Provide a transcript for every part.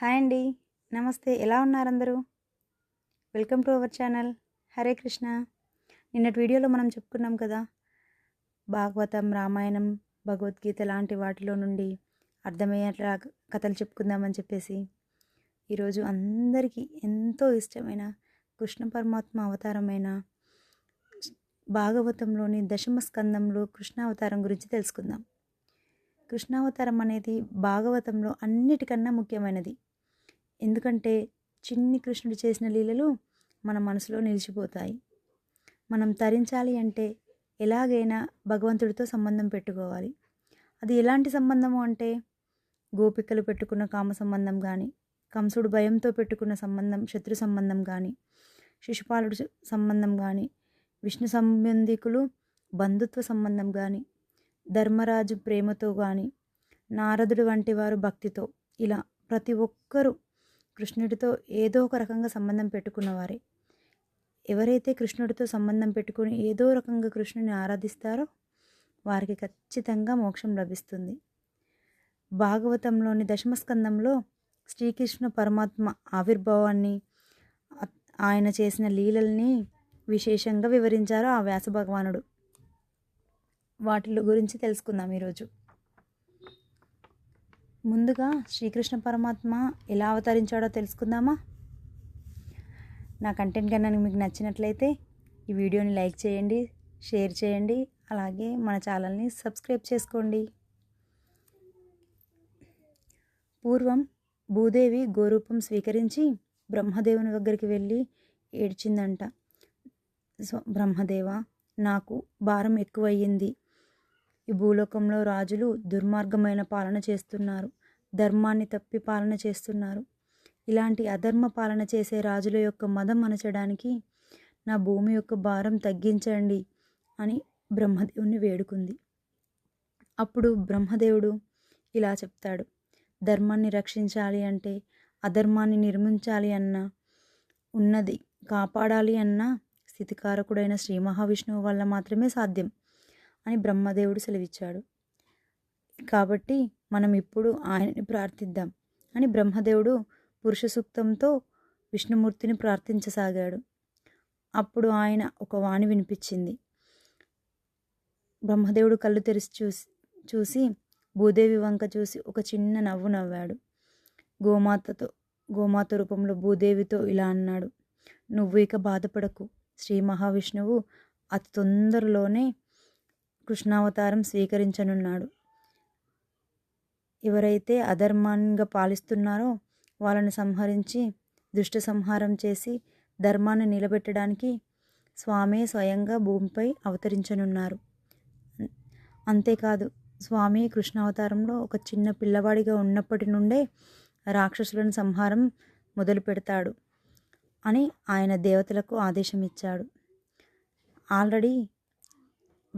Hi అండి. నమస్తే. ఎలా ఉన్నారు అందరూ welcome to our channel. Hare Krishna. నిన్నటి వీడియోలో మనం చెప్పుకున్నాం కదా భాగవతం రామాయణం భగవద్గీత లాంటి వాటిలో నుండి అర్థమయ్యేట్లా కథలు చెప్పుకుందామని చెప్పేసి ఈరోజు అందరికీ ఎంతో ఇష్టమైన కృష్ణ పరమాత్మ అవతారమైన భాగవతంలోని దశమ స్కందంలో కృష్ణ అవతారం గురించి తెలుసుకుందాం. కృష్ణావతారం అనేది భాగవతంలో అన్నిటికన్నా ముఖ్యమైనది. ఎందుకంటే చిన్ని కృష్ణుడు చేసిన లీలలు మన మనసులో నిలిచిపోతాయి. మనం తరించాలి అంటే ఎలాగైనా భగవంతుడితో సంబంధం పెట్టుకోవాలి. అది ఎలాంటి సంబంధము అంటే గోపికలు పెట్టుకున్న కామ సంబంధం కానీ కంసుడు భయంతో పెట్టుకున్న సంబంధం శత్రు సంబంధం కానీ శిశుపాలుడు సంబంధం కానీ విష్ణు సంబంధికులు బంధుత్వ సంబంధం కానీ ధర్మరాజు ప్రేమతో కానీ నారదుడు వంటి వారు భక్తితో ఇలా ప్రతి ఒక్కరూ కృష్ణుడితో ఏదో ఒక రకంగా సంబంధం పెట్టుకున్నవారే. ఎవరైతే కృష్ణుడితో సంబంధం పెట్టుకుని ఏదో రకంగా కృష్ణుని ఆరాధిస్తారో వారికి ఖచ్చితంగా మోక్షం లభిస్తుంది. భాగవతంలోని దశమస్కందంలో శ్రీకృష్ణ పరమాత్మ ఆవిర్భావాన్ని ఆయన చేసిన లీలల్ని విశేషంగా వివరించారు ఆ వ్యాస భగవానుడు. వాటి గురించి తెలుసుకుందాం ఈరోజు. ముందుగా శ్రీకృష్ణ పరమాత్మ ఎలా అవతరించాడో తెలుసుకుందామా? నా కంటెంట్ కన్నా మీకు నచ్చినట్లయితే ఈ వీడియోని లైక్ చేయండి షేర్ చేయండి అలాగే మన ఛానల్ని సబ్స్క్రైబ్ చేసుకోండి. పూర్వం భూదేవి గోరూపం స్వీకరించి బ్రహ్మదేవుని దగ్గరికి వెళ్ళి ఏడ్చిందంట. సో బ్రహ్మదేవ నాకు భారం ఎక్కువయ్యింది. ఈ భూలోకంలో రాజులు దుర్మార్గమైన పాలన చేస్తున్నారు. ధర్మాన్ని తప్పి పాలన చేస్తున్నారు. ఇలాంటి అధర్మ పాలన చేసే రాజుల యొక్క మదం అనచడానికి నా భూమి యొక్క భారం తగ్గించండి అని బ్రహ్మదేవుని వేడుకుంది. అప్పుడు బ్రహ్మదేవుడు ఇలా చెప్తాడు. ధర్మాన్ని రక్షించాలి అంటే అధర్మాన్ని నిర్మించాలి అన్న ఉన్నది కాపాడాలి అన్న స్థితికారకుడైన శ్రీ మహావిష్ణువు వల్ల మాత్రమే సాధ్యం. అని బ్రహ్మదేవుడు సెలవిచ్చాడు. కాబట్టి మనం ఇప్పుడు ఆయనని ప్రార్థిద్దాం అని బ్రహ్మదేవుడు పురుష సూక్తంతో విష్ణుమూర్తిని ప్రార్థించసాగాడు. అప్పుడు ఆయన ఒక వాణి వినిపించింది. బ్రహ్మదేవుడు కళ్ళు తెరిచి చూసి చూసి భూదేవి వంక చూసి ఒక చిన్న నవ్వు నవ్వాడు. గోమాతతో గోమాత రూపంలో భూదేవితో ఇలా అన్నాడు. నువ్వు ఇక బాధపడకు. శ్రీ మహావిష్ణువు అతి తొందరలోనే కృష్ణావతారం స్వీకరించనున్నాడు. ఎవరైతే అధర్మంగా పాలిస్తున్నారో వాళ్ళని సంహరించి దుష్ట సంహారం చేసి ధర్మాన్ని నిలబెట్టడానికి స్వామి స్వయంగా భూమిపై అవతరించనున్నారు. అంతేకాదు స్వామి కృష్ణావతారంలో ఒక చిన్న పిల్లవాడిగా ఉన్నప్పటి నుండే రాక్షసులను సంహారం మొదలు పెడతాడు అని ఆయన దేవతలకు ఆదేశం ఇచ్చాడు ఆల్రెడీ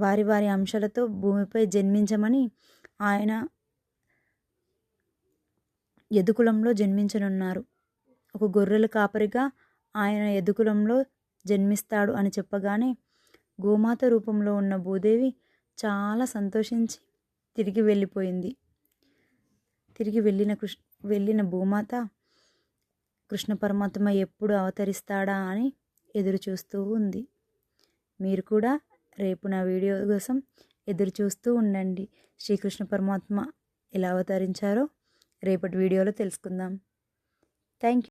వారి వారి అంశాలతో భూమిపై జన్మించమని ఆయన ఎదుకులంలో జన్మించనున్నారు. ఒక గొర్రెల కాపరిగా ఆయన ఎదుకులంలో జన్మిస్తాడు అని చెప్పగానే గోమాత రూపంలో ఉన్న భూదేవి చాలా సంతోషించి తిరిగి వెళ్ళిపోయింది. తిరిగి వెళ్ళిన కృష్ణ వెళ్ళిన భూమాత కృష్ణ పరమాత్మ ఎప్పుడు అవతరిస్తాడా అని ఎదురు చూస్తూ ఉంది. మీరు కూడా రేపు నా వీడియో కోసం ఎదురు చూస్తూ ఉండండి. శ్రీకృష్ణ పరమాత్మ ఎలా అవతరించారో రేపటి వీడియోలో తెలుసుకుందాం. Thank you